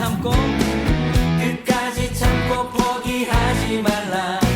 참고 끝까지 참고 포기하지 말라.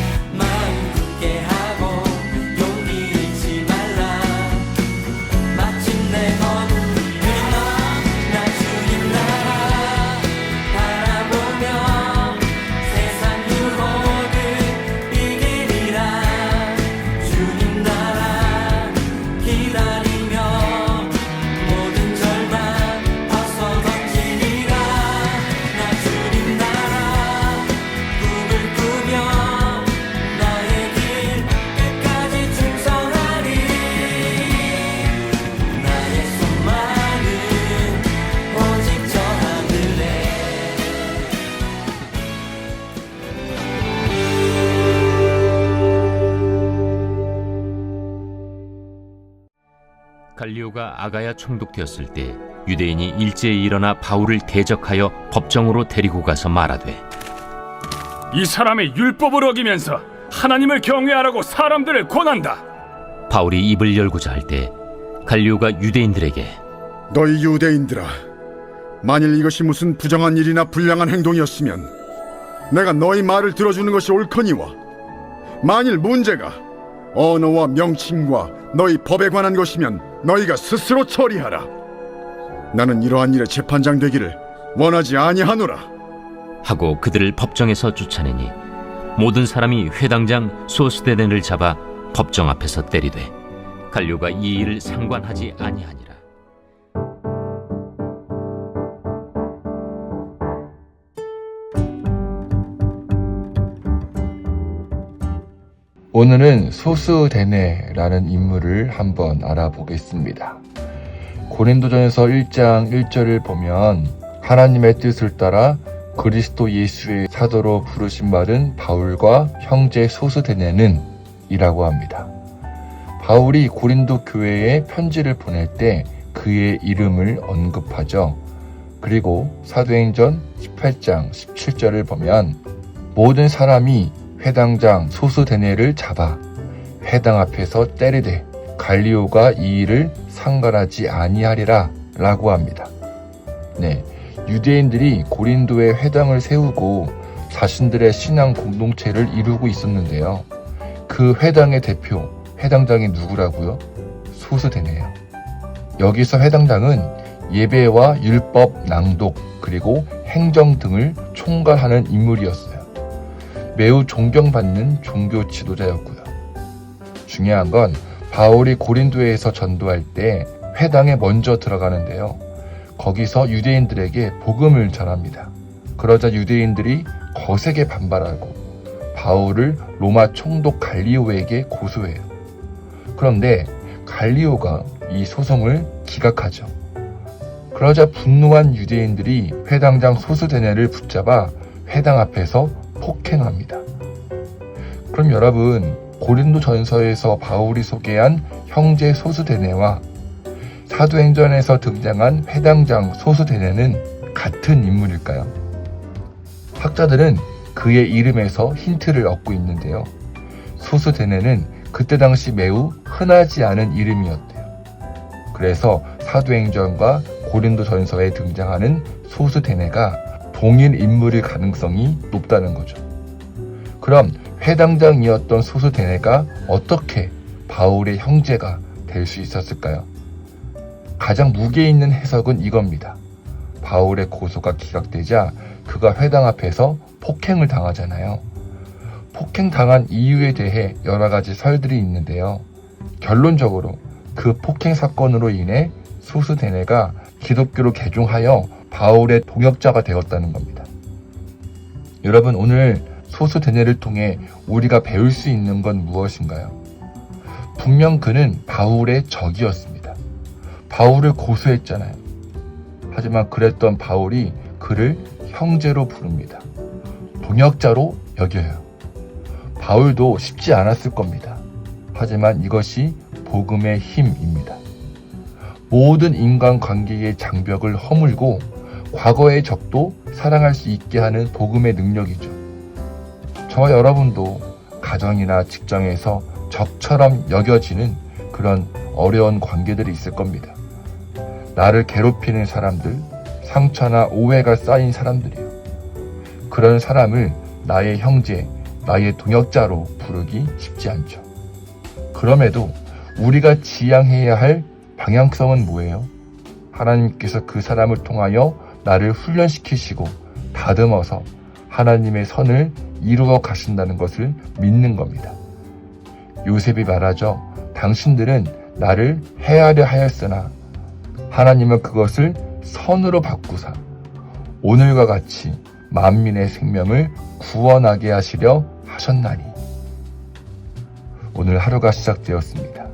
갈리오가 아가야 총독되었을 때 유대인이 일제히 일어나 바울을 대적하여 법정으로 데리고 가서 말하되 이 사람의 율법을 어기면서 하나님을 경외하라고 사람들을 권한다. 바울이 입을 열고자 할 때 갈리오가 유대인들에게 너희 유대인들아, 만일 이것이 무슨 부정한 일이나 불량한 행동이었으면 내가 너희 말을 들어주는 것이 옳거니와 만일 문제가 언어와 명칭과 너희 법에 관한 것이면 너희가 스스로 처리하라. 나는 이러한 일의 재판장 되기를 원하지 아니하노라. 하고 그들을 법정에서 쫓아내니 모든 사람이 회당장 소스데덴을 잡아 법정 앞에서 때리되 갈료가 이 일을 상관하지 아니하니라 오늘은 소스데네라는 인물을 한번 알아보겠습니다. 고린도전서 1장 1절을 보면 하나님의 뜻을 따라 그리스도 예수의 사도로 부르신 말은 바울과 형제 소스데네는 이라고 합니다. 바울이 고린도 교회에 편지를 보낼 때 그의 이름을 언급하죠. 그리고 사도행전 18장 17절을 보면 모든 사람이 회당장 소스데네를 잡아 회당 앞에서 때리되 갈리오가 이 일을 상관하지 아니하리라 라고 합니다. 네, 유대인들이 고린도에 회당을 세우고 자신들의 신앙 공동체를 이루고 있었는데요. 그 회당의 대표, 회당장이 누구라고요? 소스데네요. 여기서 회당장은 예배와 율법 낭독 그리고 행정 등을 총괄하는 인물이었어요. 매우 존경받는 종교 지도자였고요. 중요한 건 바울이 고린도에서 전도할 때 회당에 먼저 들어가는데요. 거기서 유대인들에게 복음을 전합니다. 그러자 유대인들이 거세게 반발하고 바울을 로마 총독 갈리오에게 고소해요. 그런데 갈리오가 이 소송을 기각하죠. 그러자 분노한 유대인들이 회당장 소스데네를 붙잡아 회당 앞에서 폭행합니다. 그럼 여러분 고린도 전서에서 바울이 소개한 형제 소스데네와 사도행전에서 등장한 회당장 소스데네는 같은 인물일까요? 학자들은 그의 이름에서 힌트를 얻고 있는데요. 소스데네는 그때 당시 매우 흔하지 않은 이름이었대요. 그래서 사도행전과 고린도 전서에 등장하는 소스데네가 동일 인물일 가능성이 높다는 거죠. 그럼 회당장이었던 소스데네가 어떻게 바울의 형제가 될 수 있었을까요? 가장 무게 있는 해석은 이겁니다. 바울의 고소가 기각되자 그가 회당 앞에서 폭행을 당하잖아요. 폭행 당한 이유에 대해 여러 가지 설들이 있는데요. 결론적으로 그 폭행 사건으로 인해 소스데네가 기독교로 개종하여 바울의 동역자가 되었다는 겁니다. 여러분 오늘 소스데네를 통해 우리가 배울 수 있는 건 무엇인가요? 분명 그는 바울의 적이었습니다. 바울을 고소했잖아요. 하지만 그랬던 바울이 그를 형제로 부릅니다. 동역자로 여겨요. 바울도 쉽지 않았을 겁니다. 하지만 이것이 복음의 힘입니다. 모든 인간 관계의 장벽을 허물고 과거의 적도 사랑할 수 있게 하는 복음의 능력이죠. 저와 여러분도 가정이나 직장에서 적처럼 여겨지는 그런 어려운 관계들이 있을 겁니다. 나를 괴롭히는 사람들, 상처나 오해가 쌓인 사람들이요. 그런 사람을 나의 형제, 나의 동역자로 부르기 쉽지 않죠. 그럼에도 우리가 지향해야 할 방향성은 뭐예요? 하나님께서 그 사람을 통하여 나를 훈련시키시고 다듬어서 하나님의 선을 이루어 가신다는 것을 믿는 겁니다. 요셉이 말하죠. 당신들은 나를 해하려 하였으나 하나님은 그것을 선으로 바꾸사 오늘과 같이 만민의 생명을 구원하게 하시려 하셨나니 오늘 하루가 시작되었습니다.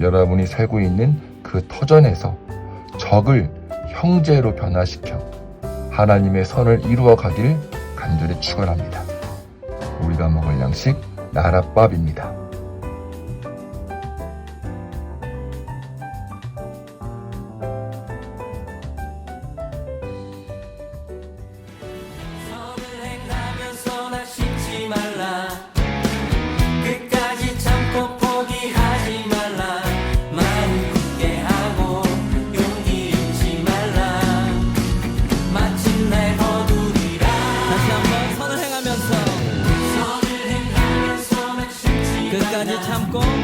여러분이 살고 있는 그 터전에서 적을 형제로 변화시켜 하나님의 선을 이루어 가길 간절히 축원합니다. 우리가 먹을 양식 나랏밥입니다. con